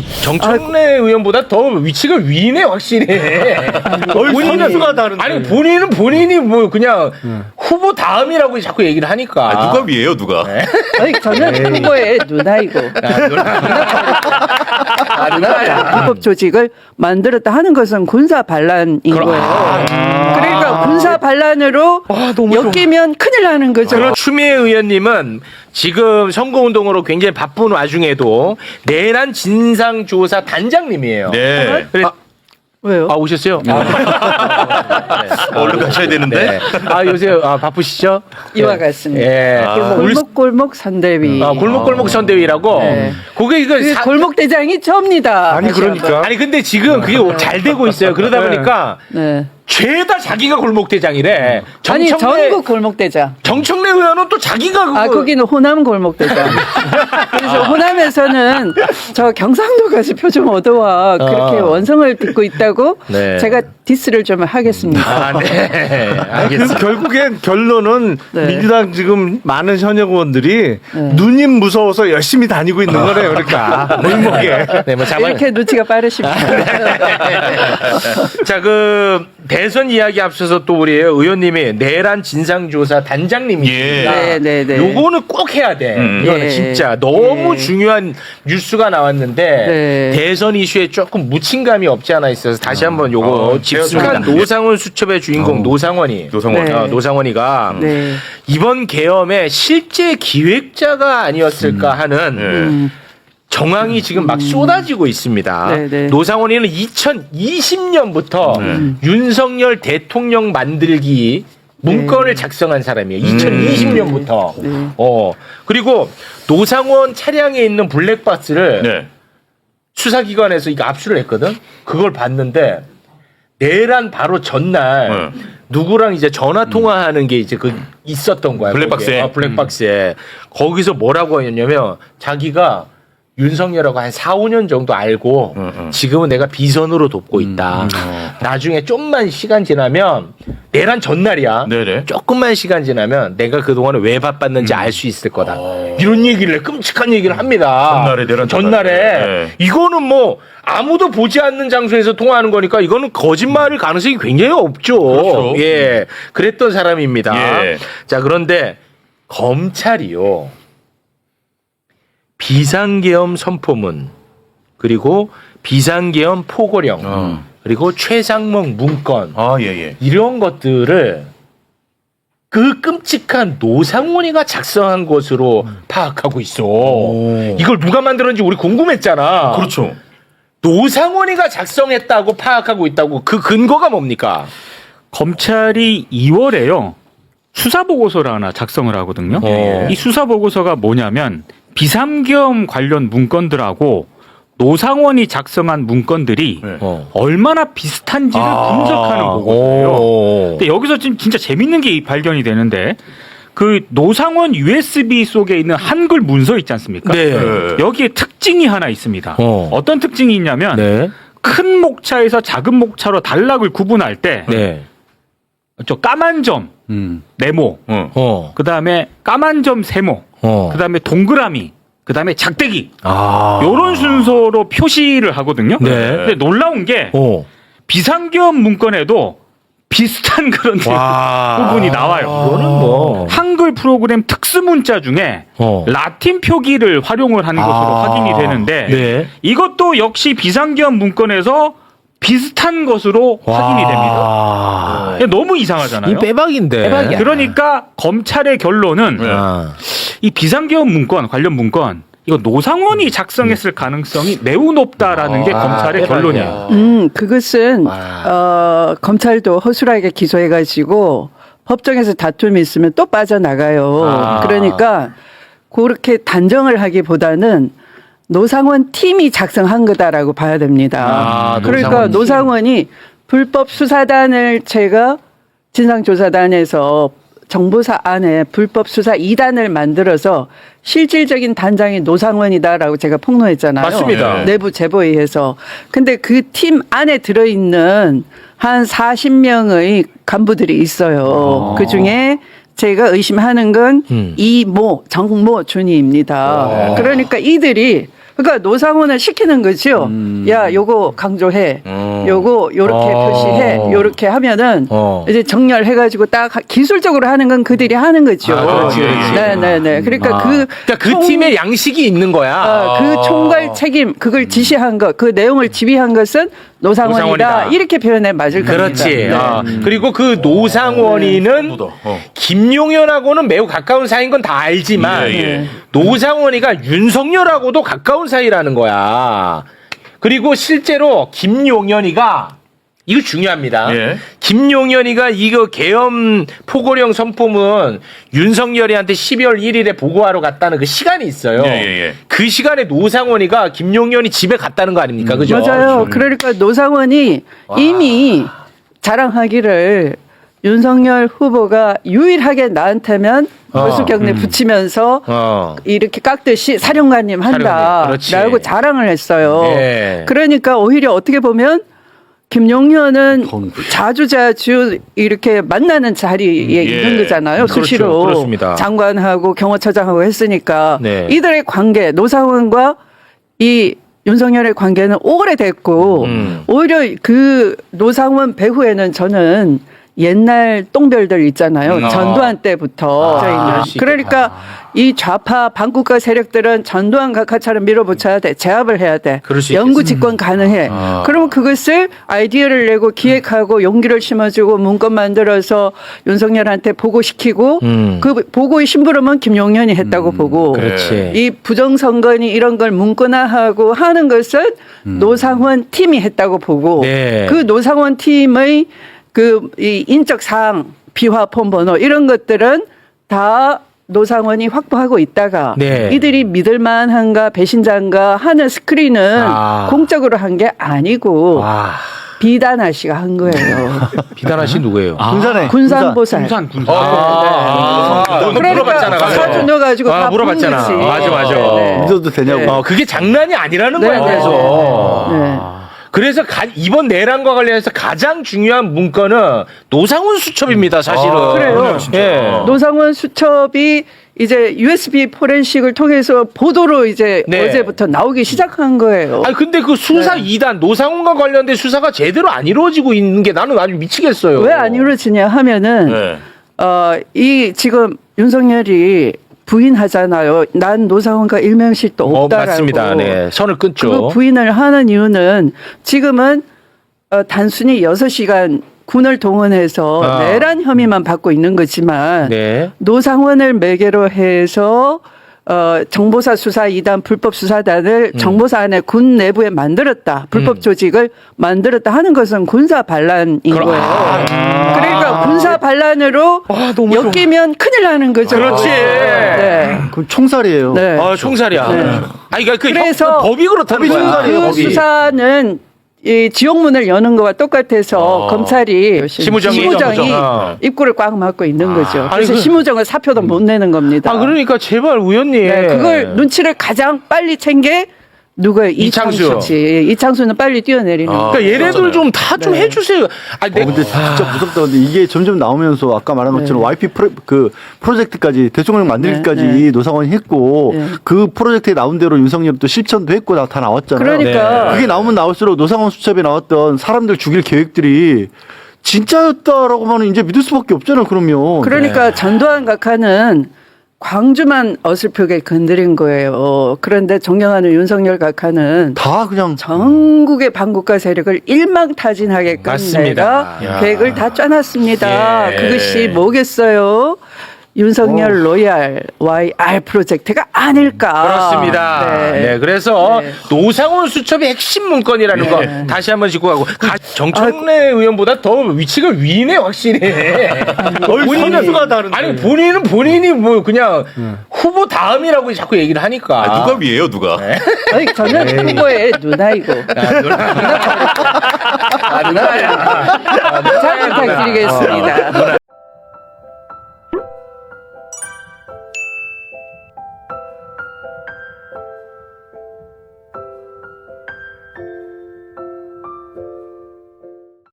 그 정청래 의원보다 더 위치가 위네 확실히. 선수가 다른데. 아니 본인은 본인이 뭐 그냥 후보 다음이라고 자꾸 얘기를 하니까. 아, 누가 위에요, 누가? 아니 저는 후보의 누나이고 아, 누나. 아, 누나야. 불법 조직을 만들었다 하는 것은 군사 반란인 거예요. 아. 그러니까 군사 반란으로 엮이면 큰일 나는 거죠. 그럼 추미애 의원님은 지금 선거운동으로 굉장히 바쁜 와중에도 내란 진상조사 단장님이에요. 네. 그래- 아, 왜요? 아, 오셨어요? 아, 네. 얼른 가셔야 되는데. 네. 아 요새 아, 바쁘시죠? 이와 같습니다. 예. 아. 울- 골목골목 선대위. 아, 골목골목 선대위라고. 네. 그게 이거 그 사- 골목 대장이 저입니다. 아니 다시 그러니까 아니 근데 지금 그게 잘 되고 있어요. 그러다 네. 보니까. 네. 죄다 자기가 골목 대장이래. 아니 정청래 전국 골목 대장. 정청래 의원은 또 자기가 그거 아 거기는 호남 골목 대장. 그래서 호남에서는 저 경상도까지 표좀 얻어와 그렇게 어. 원성을 빚고 있다고 네. 제가 디스를 좀 하겠습니다. 아, 네. 그래서 알겠습니다. 결국엔 결론은 네. 민주당 지금 많은 현역 의원들이 네. 누님 무서워서 열심히 다니고 있는 거래요. 그러니까 골목에. 네, 뭐 자만 이렇게 눈치가 빠르십니다. 자, 그 대선 이야기 앞서서 또 우리 의원님이 내란 진상조사 단장님이십니다. 네, 네, 네. 요거는 꼭 해야 돼. 음. 이거는 네. 진짜 너무 네. 중요한 뉴스가 나왔는데 네. 대선 이슈에 조금 묻힌감이 없지 않아 있어서 다시 한번 요거 어, 집중한. 노상원 수첩의 주인공 노상원이 노상원. 네. 어, 노상원이가 네. 이번 계엄의 실제 기획자가 아니었을까 하는 네. 음. 정황이 지금 막 쏟아지고 있습니다. 네, 네. 노상원이는 2020년부터 음. 윤석열 대통령 만들기 문건을 작성한 사람이에요. 2020년부터. 네. 어 그리고 노상원 차량에 있는 블랙박스를 네. 수사기관에서 이거 압수를 했거든. 그걸 봤는데 내란 바로 전날 네. 누구랑 이제 전화 통화하는 게 이제 그 있었던 거야. 블랙박스에? 거기에. 아, 블랙박스에 거기서 뭐라고 했냐면 자기가 윤석열하고 한 4, 5년 정도 알고 음, 음. 지금은 내가 비선으로 돕고 있다. 나중에 좀만 시간 지나면 내란 전날이야. 네네. 조금만 시간 지나면 내가 그동안에 왜 바빴는지 알 수 있을 거다. 이런 얘기를 해. 끔찍한 얘기를 합니다. 전날에, 내란 전날에. 전날에. 네. 이거는 뭐 아무도 보지 않는 장소에서 통화하는 거니까 이거는 거짓말일 가능성이 굉장히 없죠. 그렇죠. 예. 그랬던 사람입니다. 예. 자, 그런데 검찰이요. 비상계엄 선포문 그리고 비상계엄 포고령 어. 그리고 최상목 문건 아, 예, 예. 이런 것들을 그 끔찍한 노상원이가 작성한 것으로 파악하고 있어. 이걸 누가 만들었는지 우리 궁금했잖아. 그렇죠. 노상원이가 작성했다고 파악하고 있다고 그 근거가 뭡니까? 검찰이 2월에요 수사 보고서를 하나 작성을 하거든요. 어. 이 수사 보고서가 뭐냐면 비상계엄 관련 문건들하고 노상원이 작성한 문건들이 네. 어. 얼마나 비슷한지를 아. 분석하는. 오. 근데 여기서 지금 진짜 재밌는 게 발견이 되는데 그 노상원 USB 속에 있는 한글 문서 있지 않습니까? 네. 네. 여기에 특징이 하나 있습니다. 어. 어. 떤 특징이 있냐면 네. 큰 목차에서 작은 목차로 단락을 구분할 때 저 네. 까만 점 네모, 어. 어. 그 다음에 까만 점 세모, 어. 그 다음에 동그라미, 그 다음에 작대기 아. 요런 순서로 표시를 하거든요. 네. 근데 놀라운 게 어. 비상계엄 문건에도 비슷한 그런 와. 부분이 나와요. 이거는 뭐. 한글 프로그램 특수 문자 중에 어. 라틴 표기를 활용을 한 것으로 아. 확인이 되는데 네. 이것도 역시 비상계엄 문건에서 비슷한 것으로 확인이 됩니다. 와. 너무 이상하잖아요. 이 빼박인데. 빼박이야. 그러니까 검찰의 결론은 네. 아. 이 비상계엄 문건 관련 문건 이거 노상원이 작성했을 가능성이 매우 높다라는 게 아, 검찰의. 결론이에요. 음, 그것은 와. 어, 검찰도 허술하게 기소해가지고 법정에서 다툼이 있으면 또 빠져나가요. 아. 그러니까 그렇게 단정을 하기보다는 노상원 팀이 작성한 거다라고 봐야 됩니다. 아, 그러니까 노상원 팀. 노상원이 불법 수사단을 제가 진상조사단에서 정보사 안에 불법 수사 2단을 만들어서 실질적인 단장이 노상원이다라고 제가 폭로했잖아요. 맞습니다. 네. 내부 제보에 의해서. 근데 그 팀 안에 들어 있는 한 40명의 간부들이 있어요. 그 중에 제가 의심하는 건 음. 이모, 정모 준이입니다. 그러니까 이들이 그러니까 노상원을 시키는 거죠. 야, 요거 강조해. 음. 요거 요렇게 어. 표시해. 요렇게 하면은 어. 이제 정렬해 가지고 딱 하- 기술적으로 하는 건 그들이 하는 거죠. 아, 그렇지, 그렇지. 네, 네, 네. 그러니까 아. 그 그러니까 그 총- 팀의 양식이 있는 거야. 어, 그 어. 총괄 책임 그걸 지시한 것, 그 내용을 지휘한 것은 노상원이다. 노상원이다. 이렇게 표현해 맞을 겁니다. 그렇지. 네. 아, 그리고 그 노상원이는 어. 김용현하고는 매우 가까운 사이인 건 다 알지만 예, 예. 노상원이가 윤석열하고도 가까운 사이라는 거야. 그리고 실제로 김용현이가 이거 중요합니다. 예. 김용현이가 이거 계엄 포고령 선포문 윤석열이한테 12월 1일에 보고하러 갔다는 그 시간이 있어요. 예, 예, 예. 그 시간에 노상원이가 김용현이 집에 갔다는 거 아닙니까? 그죠? 맞아요. 그러니까 노상원이 이미 자랑하기를 윤석열 후보가 유일하게 나한테면 어, 보수경례 붙이면서 어. 이렇게 깎듯이 사령관님 사령관님, 그렇지. 한다라고 자랑을 했어요. 예. 그러니까 오히려 어떻게 보면 김용현은 자주 자주 이렇게 만나는 자리에 있는 거잖아요. 그렇죠. 수시로 그렇습니다. 장관하고 경호처장하고 했으니까 네. 이들의 관계 노사원과 이 윤석열의 관계는 오래됐고 음. 오히려 그 노상원 배후에는 저는 옛날 똥별들 있잖아요. 음. 전두환 때부터. 아, 그럴 수 그러니까 이 좌파 반국가 세력들은 전두환 각하처럼 밀어붙여야 돼. 제압을 해야 돼. 그럴 수 영구. 집권 가능해. 아. 그러면 그것을 아이디어를 내고 기획하고 용기를 심어주고 문건 만들어서 윤석열한테 보고시키고 음. 그 보고의 심부름은 김용현이 했다고 보고 그렇지. 이 부정선거니 이런 걸 문구나하고 하는 것은 노상원 팀이 했다고 보고 네. 그 노상원 팀의 그 이 인적 사항, 비화 폰 번호 이런 것들은 다 노상원이 확보하고 있다가 네. 이들이 믿을만한가 배신자인가 하는 스크린은 아. 공적으로 한 게 아니고 와, 비단아 씨가 한 거예요. 비단아 씨 누구예요? 군산에 군산 보살. 군산 군산. 아, 아, 너 물어봤잖아. 그러니까. 사주 넣어가지고 아, 다 물어봤잖아. 맞아, 맞아. 네. 믿어도 되냐고. 어, 그게 장난이 아니라는 네, 거야, 네, 그래서. 네. 그래서 가- 이번 내란과 관련해서 가장 중요한 문건은 노상훈 수첩입니다, 사실은. 아, 그래요? 예. 노상원 수첩이 이제 USB 포렌식을 통해서 보도로 이제 네. 어제부터 나오기 시작한 거예요. 아니 근데 그 수사 이 2단 노상훈과 관련된 수사가 제대로 안 이루어지고 있는 게 나는 아주 미치겠어요. 왜 안 이루어지냐 하면은 네. 어, 이 지금 윤석열이 부인하잖아요. 난 노상원과 일명씩도 어, 없다라고. 맞습니다. 네. 선을 끊죠. 그 부인을 하는 이유는 지금은 어, 단순히 6시간 군을 동원해서 아. 내란 혐의만 받고 있는 거지만 네. 노상원을 매개로 해서 어, 정보사 수사 2단 불법 수사단을 정보사 안에 군 내부에 만들었다. 불법 음. 조직을 만들었다 하는 것은 군사 반란인 그럼- 거예요. 아. 그러니까 군사 반란으로 아, 너무 좋아. 엮이면 큰일 나는 거죠. 그렇지. 네. 그럼 총살이에요. 네. 아, 총살이야. 아니 그러니까 그 그래서 형- 법이 그렇다는 법이 거야. 그 법이. 수사는 이 지옥문을 여는 거와 똑같아서 어. 검찰이 심우정이 심우정이 어. 입구를 꽉 막고 있는 거죠. 아니, 그래서 그- 심우정은 사표도 못 내는 겁니다. 아 그러니까 제발 의원님. 네, 그걸 눈치를 가장 빨리 챙게 누가 이창수. 이창수지. 이창수는 빨리 뛰어내리는. 아. 거. 그러니까 얘네들 좀 다 좀 네. 해주세요. 아니 어, 내가 근데 진짜 무섭다. 근데 이게 점점 나오면서 아까 말한 것처럼 네. YP 프로, 그 프로젝트까지 대통령 만들기까지 네, 네. 노상원이 했고 네. 그 프로젝트에 나온 대로 윤석열 또 실천도 했고 다, 다 나왔잖아요. 그러니까 네. 그게 나오면 나올수록 노상원 수첩에 나왔던 사람들 죽일 계획들이 진짜였다라고 하면 이제 믿을 수밖에 없잖아 요. 그러면. 그러니까 네. 전두환 각하는 광주만 어설프게 건드린 거예요. 그런데 존경하는 윤석열 각하는 다 그냥 전국의 반국가 세력을 일망타진하게끔 맞습니다. 내가 야. 계획을 다 짜놨습니다. 예. 그것이 뭐겠어요? 윤석열 로얄 YR 프로젝트가 아닐까. 그렇습니다. 네. 네. 그래서 네. 노상훈 수첩의 핵심 문건이라는 거 다시 한번 짚고 가고 가- 정청래 의원보다 더 위치가 위네 확실히. 본인은 선수가 다른데. 아니 본인은 본인이 뭐 그냥 후보 다음이라고 자꾸 얘기를 하니까. 아, 누가 위에요, 누가? 아니, 저는 후보의 누나이고. 아, 누나야. 아, 잘 부탁드리겠습니다.